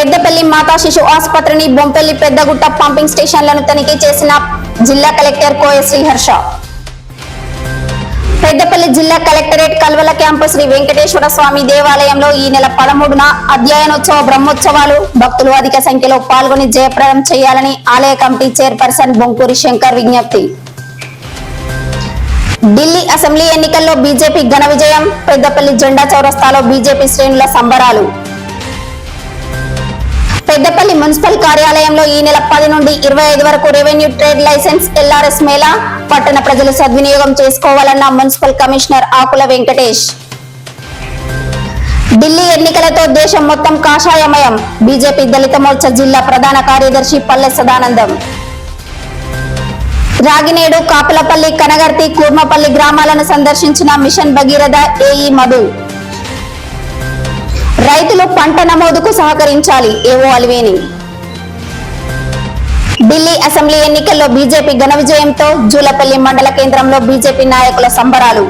పెద్దపల్లి మాతా శిశు ఆసుపత్రిని బొంపల్లి పెద్దగుట్ట పంపింగ్ స్టేషన్లను తనిఖీ చేసిన జిల్లా కలెక్టర్ కోయ శ్రీహర్ష పెద్దపల్లి జిల్లా కలెక్టరేట్ కల్వల క్యాంపు శ్రీ వెంకటేశ్వర స్వామి దేవాలయంలో ఈ నెల పదమూడున అధ్యయనోత్సవ బ్రహ్మోత్సవాలు భక్తులు అధిక సంఖ్యలో పాల్గొని జయప్రదం చేయాలని ఆలయ కమిటీ చైర్పర్సన్ బొంకూరి శంకర్ విజ్ఞప్తి. ఢిల్లీ అసెంబ్లీ ఎన్నికల్లో బీజేపీ ఘన విజయం పెద్దపల్లి జెండా చౌరస్తాలో బీజేపీ శ్రేణుల సంబరాలు. పెద్దపల్లి మున్సిపల్ కార్యాలయంలో ఈ నెల పది నుండి ఇరవై ఐదు వరకు రెవెన్యూ ట్రేడ్ లైసెన్స్ ఎల్ఆర్ఎస్ మేళా పట్టణ ప్రజలు సద్వినియోగం చేసుకోవాలన్న మున్సిపల్ కమిషనర్ ఆకుల వెంకటేష్. ఢిల్లీ ఎన్నికలతో దేశం మొత్తం కాషాయమయం. బీజేపీ దళిత మోర్చా జిల్లా ప్రధాన కార్యదర్శి పల్లె సదానందం. రాగినేడు కాపులపల్లి కనగర్తి కూర్మపల్లి గ్రామాలను సందర్శించిన మిషన్ భగీరథ ఏఈ మధు. రైతులు పంట నమోదుకు సహకరించాలి. ఏవో అలివేని. ఢిల్లీ అసెంబ్లీ ఎన్నికల్లో బీజేపీ ఘన విజయంతో జూలపల్లి మండల కేంద్రంలో బీజేపీ నాయకుల సంబరాలు.